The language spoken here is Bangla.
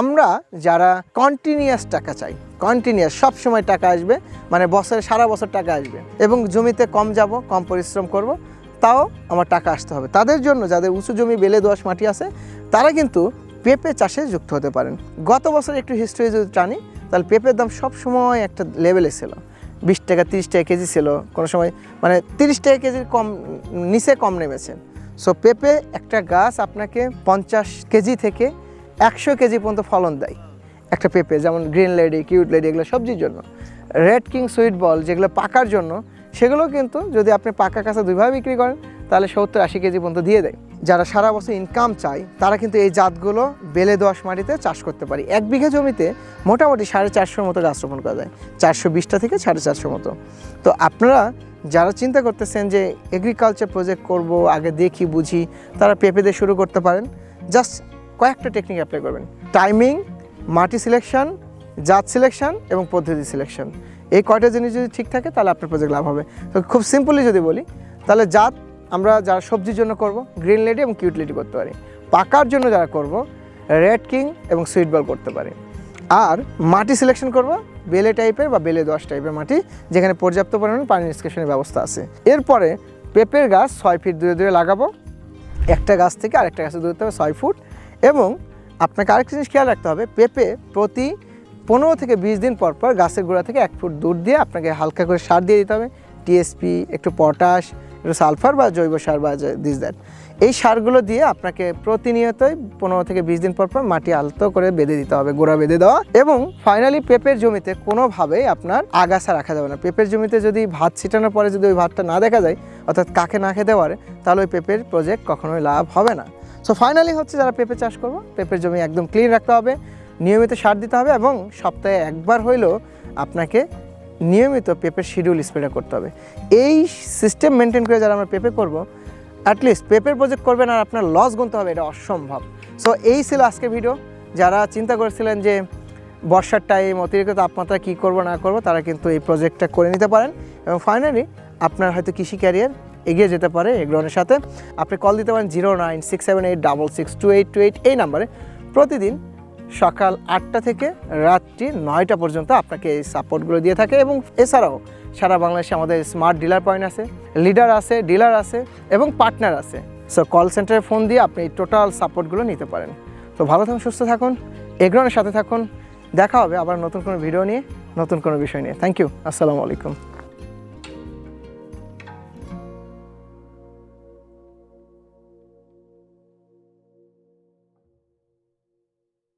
আমরা যারা কন্টিনিউয়াস টাকা চাই কন্টিনিউয়াস সব সময় টাকা আসবে মানে বছরে সারা বছর টাকা আসবে এবং জমিতে কম যাব, কম পরিশ্রম করব, তাও আমার টাকা আসতে হবে। তাদের জন্য যাদের উঁচু জমি, বেলে দোয়াশ মাটি আছে, তারা কিন্তু পেঁপে চাষে যুক্ত হতে পারেন। গত বছর একটু হিস্ট্রি যদি টানি, তাহলে পেঁপের দাম সব সময় একটা লেভেলে ছিল। বিশ টাকা, তিরিশ টাকা কেজি ছিল। কোনো সময় মানে তিরিশ টাকা কেজির কম, নিচে কম নেমেছে। সো পেঁপে একটা গাছ আপনাকে পঞ্চাশ কেজি থেকে একশো কেজি পর্যন্ত ফলন দেয় একটা পেঁপে, যেমন গ্রিন লেডি, কিউট লেডি, এগুলো সবজির জন্য। রেড কিং সুইট বল যেগুলো পাকার জন্য, সেগুলো কিন্তু যদি আপনি পাকা কাঁচা দুইভাবে বিক্রি করেন, তাহলে সত্তর আশি কেজি পর্যন্ত দিয়ে দেয়। যারা সারা বছর ইনকাম চায়, তারা কিন্তু এই জাতগুলো বেলে দোয়াশ মাটিতে চাষ করতে পারি। এক বিঘা জমিতে মোটামুটি সাড়ে চারশোর মতো গাছ রোপণ করা যায়। চারশো বিশটা থেকে সাড়ে চারশো মতো। তো আপনারা যারা চিন্তা করতেছেন যে এগ্রিকালচার প্রজেক্ট করব, আগে দেখি, বুঝি, তারা পেঁপে দিয়ে শুরু করতে পারেন। জাস্ট কয়েকটা টেকনিক অ্যাপ্লাই করবেন। টাইমিং মাটি সিলেকশন জাত সিলেকশন এবং পদ্ধতি সিলেকশন এই কয়টা জিনিস যদি ঠিক থাকে, তাহলে আপনার প্রজেক্ট লাভ হবে। তো খুব সিম্পলি যদি বলি, তাহলে জাত আমরা যারা সবজির জন্য করব গ্রিন লেডি এবং কিউট লেডি করতে পারি। পাকার জন্য যারা করব রেড কিং এবং সুইট বল করতে পারি। আর মাটি সিলেকশন করব, বেলে টাইপের বা বেলে দশ টাইপের মাটি, যেখানে পর্যাপ্ত পরিমাণে পানি নিষ্কাশনের ব্যবস্থা আছে। এরপরে পেঁপের গাছ ছয় ফিট দূরে দূরে লাগাবো। একটা গাছ থেকে আরেকটা গাছে দূরত্ব হবে ছয় ফুট। এবং আপনাকে আরেকটা জিনিস খেয়াল রাখতে হবে, পেঁপে প্রতি পনেরো থেকে বিশ দিন পর পর গাছের গোড়া থেকে এক ফুট দূর দিয়ে আপনাকে হালকা করে সার দিয়ে দিতে হবে। টিএসপি একটু পটাশ একটু সালফার বা জৈব সার বা দিস দ্যাট এই সারগুলো দিয়ে আপনাকে প্রতিনিয়তই পনেরো থেকে বিশ দিন পর পর মাটি আলতো করে বেঁধে দিতে হবে, গোড়া বেঁধে দেওয়া। এবং ফাইনালি পেঁপের জমিতে কোনোভাবেই আপনার আগাছা রাখা যাবে না। পেঁপের জমিতে যদি ভাত ছিটানোর পরে যদি ওই ভাতটা না দেখা যায়, অর্থাৎ কাকে না খেতে পারে, তাহলে ওই পেঁপের প্রজেক্ট কখনোই লাভ হবে না। সো ফাইনালি হচ্ছে যারা পেঁপে চাষ করব, পেঁপের জমি একদম ক্লিন রাখতে হবে, নিয়মিত সার দিতে হবে এবং সপ্তাহে একবার হইলেও আপনাকে নিয়মিত পেঁপের শিডিউল স্প্রে করতে হবে। এই সিস্টেম মেনটেন করে যারা আমরা পেঁপে করব অ্যাটলিস্ট পেঁপের প্রজেক্ট করবেন আর আপনার লস গুনতে হবে, এটা অসম্ভব। সো এই ছিল আজকের ভিডিও যারা চিন্তা করেছিলেন যে বর্ষার টাইম অতিরিক্ত তাপমাত্রা কী করব, না করব, তারা কিন্তু এই প্রজেক্টটা করে নিতে পারেন। এবং ফাইনালি আপনার হয়তো কৃষি ক্যারিয়ার এগিয়ে যেতে পারে এগ্রনের সাথে। আপনি কল দিতে পারেন zero nine six seven eight double six two eight two eight এই নাম্বারে প্রতিদিন সকাল আটটা থেকে রাত্রি নয়টা পর্যন্ত আপনাকে এই সাপোর্টগুলো দিয়ে থাকে এবং এছাড়াও সারা বাংলাদেশে আমাদের স্মার্ট ডিলার পয়েন্ট আছে লিডার আছে ডিলার আছে এবং পার্টনার আছে। সো কল সেন্টারে ফোন দিয়ে আপনি টোটাল সাপোর্টগুলো নিতে পারেন। তো ভালো থাকুন, সুস্থ থাকুন এগ্রনের সাথে থাকুন। দেখা হবে আবার নতুন কোনো ভিডিও নিয়ে, নতুন কোনো বিষয় নিয়ে। থ্যাংক ইউ আসসালামু আলাইকুম